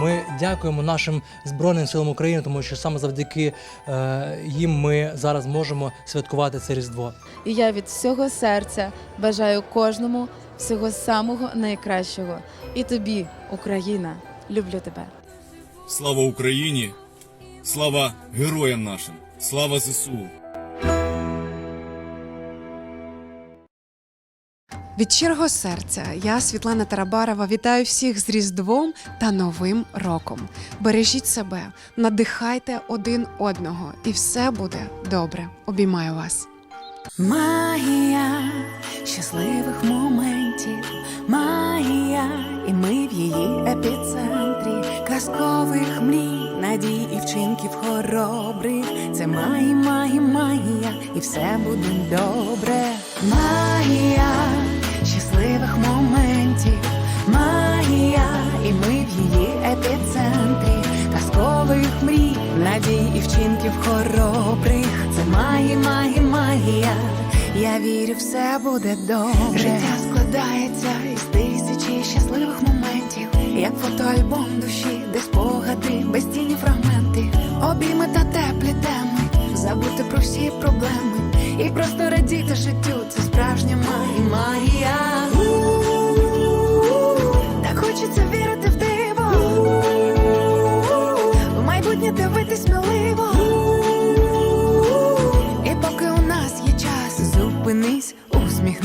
Ми дякуємо нашим Збройним силам України, тому що саме завдяки е, їм ми зараз можемо святкувати це Різдво. І я від всього серця бажаю кожному всього самого найкращого. І тобі, Україна, люблю тебе. Слава Україні! Слава героям нашим! Слава ЗСУ! Від щирого серця я, Світлана Тарабарова, вітаю всіх з Різдвом та Новим роком. Бережіть себе, надихайте один одного, і все буде добре. Обіймаю вас. Магія щасливих моментів, магія, і ми в її епіцентрі казкових мрій, надій і вчинків хоробрих. Це магія, магія, магія, і все буде добре. Магія щасливих моментів, магія, і ми в її епіцентрі казкових мрій, надій і вчинків хоробрих. Це магія, магія, магія. Я вірю, все буде добре. Життя складається із тисячі щасливих моментів, як фотоальбом душі, де спогади, безцінні фрагменти,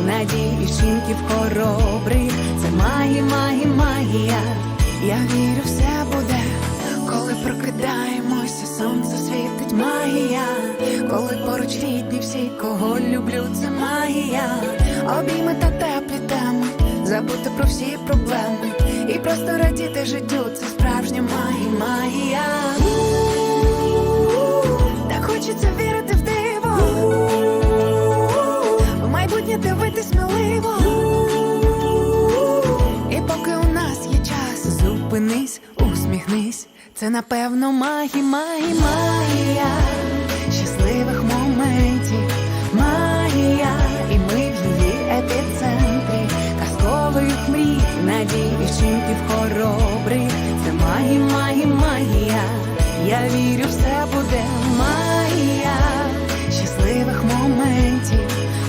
мрій, надій і вчинків хоробрих. Це магія, магія, магія. Я вірю, все буде, коли прокидаємося, сонце світить магія, коли поруч рідні всі, кого люблю, це магія, обійми та теплі теми, забути про всі проблеми і просто радіти життю. Це справжня магія, магія. Дивитись. І поки у нас є час, зупинись, усміхнись. Це напевно магія, магія, магія щасливих моментів, магія, і ми в її епіцентрі казкових мрій, надій і вчинків хоробрих. Це магія, магія, магія. Я вірю, все буде магія щасливих моментів,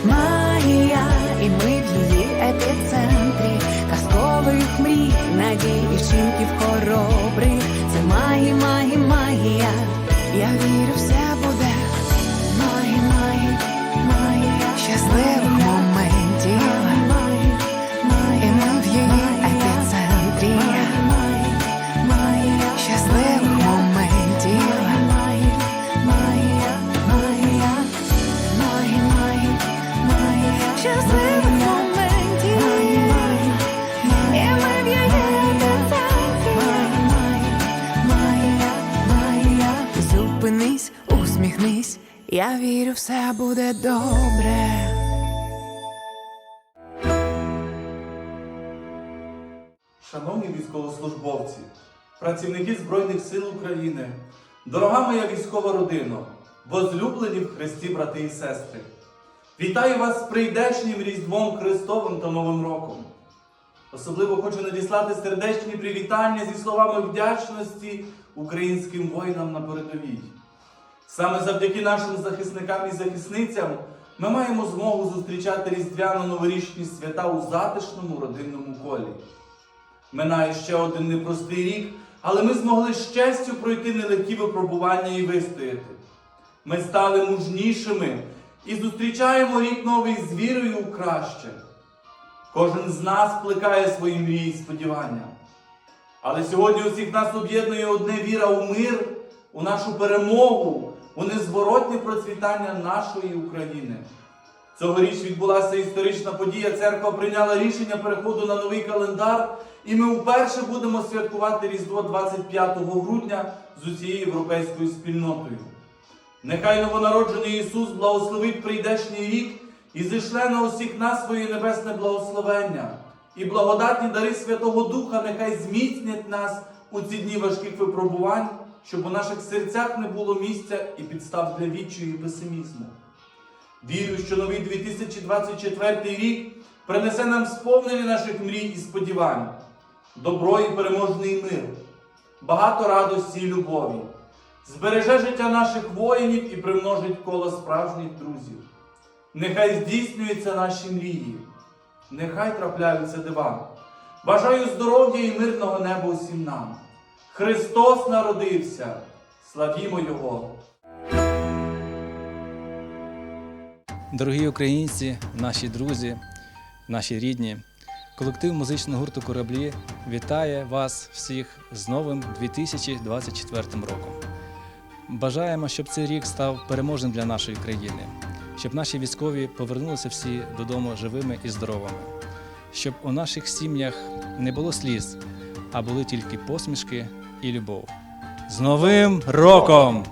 магія, мрій, надій вчинків хоробрих. Це магія, магія, магія. Я вірю, все Я вірю, все буде добре. Шановні військовослужбовці, працівники Збройних сил України, дорога моя військова родина, возлюблені в Христі брати і сестри, вітаю вас з прийдешнім Різдвом Христовим та Новим роком. Особливо хочу надіслати сердечні привітання зі словами вдячності українським воїнам на передовій. Саме завдяки нашим захисникам і захисницям ми маємо змогу зустрічати різдвяно-новорічні свята у затишному родинному колі. Минає ще один непростий рік, але ми змогли з честю пройти нелегкі випробування і вистояти. Ми стали мужнішими і зустрічаємо рік новий з вірою у краще. Кожен з нас плекає свої мрії і сподівання. Але сьогодні усіх нас об'єднує одне віра у мир, у нашу перемогу, у незворотне процвітання нашої України. Цьогоріч відбулася історична подія. Церква прийняла рішення переходу на новий календар, і ми вперше будемо святкувати Різдво 25 грудня з усією європейською спільнотою. Нехай новонароджений Ісус благословить прийдешній рік і зішле на усіх нас своє небесне благословення. І благодатні дари Святого Духа нехай зміцнять нас у ці дні важких випробувань, щоб у наших серцях не було місця і підстав для відчаю і песимізму. Вірю, що новий 2024 рік принесе нам сповнення наших мрій і сподівань, добро і переможний мир, багато радості і любові, збереже життя наших воїнів і примножить коло справжніх друзів. Нехай здійснюються наші мрії, нехай трапляються дива. Бажаю здоров'я і мирного неба усім нам. Христос народився, славімо Його! Дорогі українці, наші друзі, наші рідні, колектив музичного гурту Кораблі вітає вас всіх з новим 2024 роком. Бажаємо, щоб цей рік став переможним для нашої країни, щоб наші військові повернулися всі додому живими і здоровими, щоб у наших сім'ях не було сліз, а були тільки посмішки і любов. З Новим роком!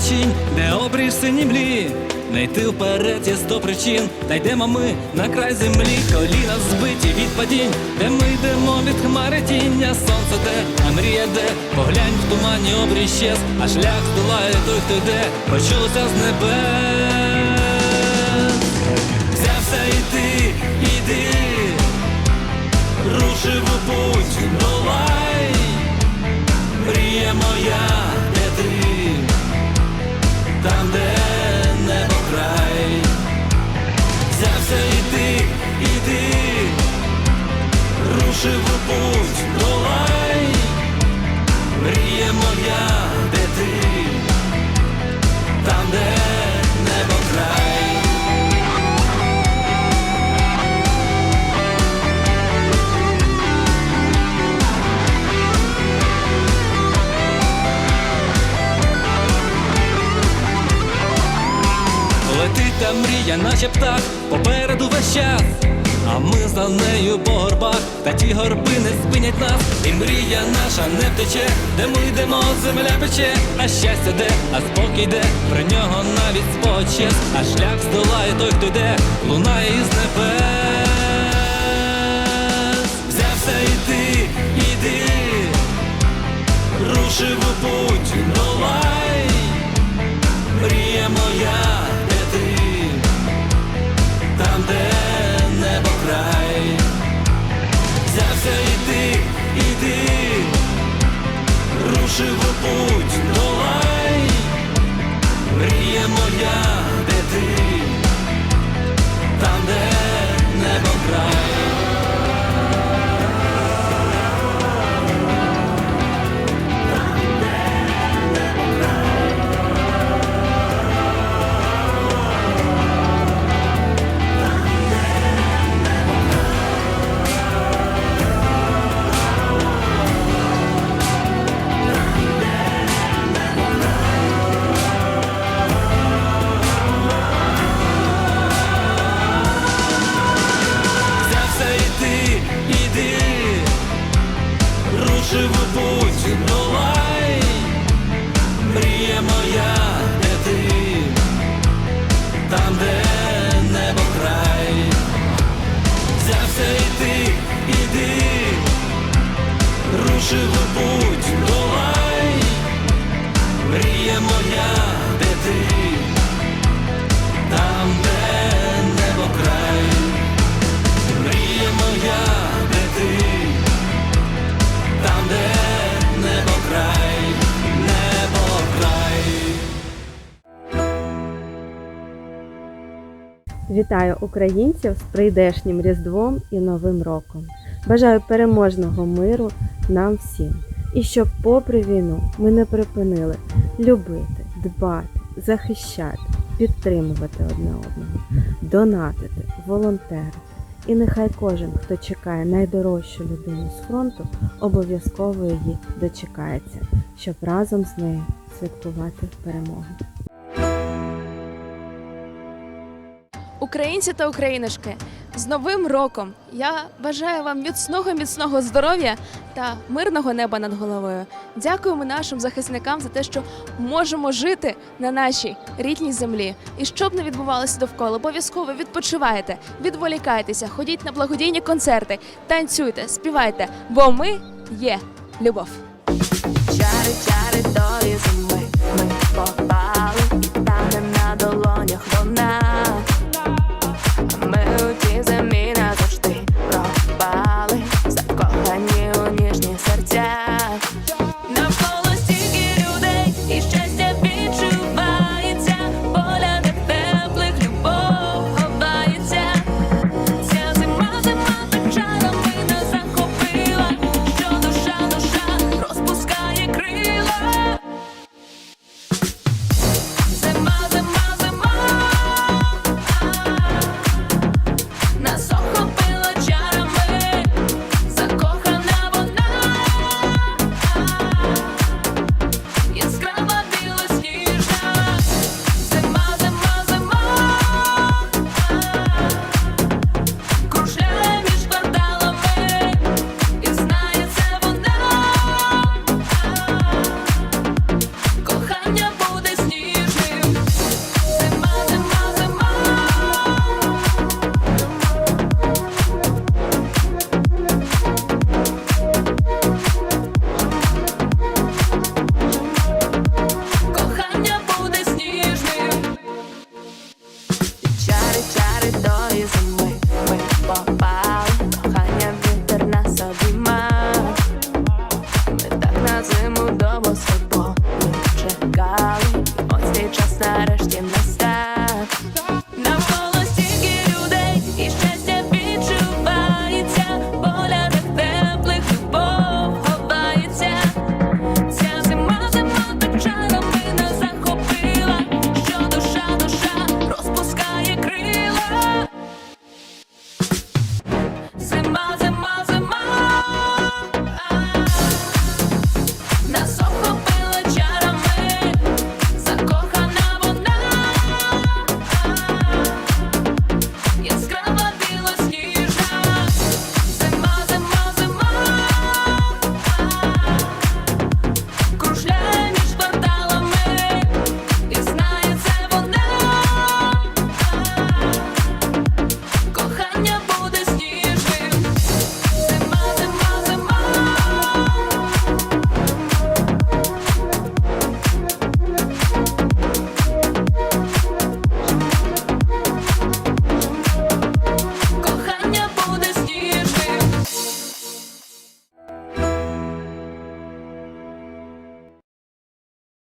Мрія де обрій сині млі. Не йти вперед є сто причин, та йдемо ми на край землі, коліна збиті від падінь, де ми йдемо від хмари тіння, сонце де, а мрія де, поглянь в тумані обрій щез, а шлях здолає той, хто йде, почулося з небес. Взявся йти, іди, рушив у путь, мрія, наче птах, попереду весь час. А ми за нею по горбах, та ті горби не спинять нас, і мрія наша не втече, де ми йдемо, земля пече, а щастя де, а спокій де, про нього навіть спочес, а шлях здолає той, хто йде, лунає із небес. Взявся йти, іди, рушив у путь, долай, де небо край, взявся йти, іди, рушив у путь, долай, мріє моя, де ти, там, де небо край. Там, де Вітаю українців з прийдешнім Різдвом і Новим роком. Бажаю переможного миру нам всім. І щоб, попри війну, ми не припинили любити, дбати, захищати, підтримувати одне одного, донатити, волонтерити. І нехай кожен, хто чекає найдорожчу людину з фронту, обов'язково її дочекається, щоб разом з нею святкувати перемогу. Українці та україночки, з Новим роком! Я бажаю вам міцного міцного здоров'я та мирного неба над головою. Дякуємо нашим захисникам за те, що можемо жити на нашій рідній землі. І щоб не відбувалося довкола, обов'язково відпочивайте, відволікайтеся, ходіть на благодійні концерти, танцюйте, співайте, бо ми є любов. Чари, чари тої зими ми попали, і там, на долонях вона that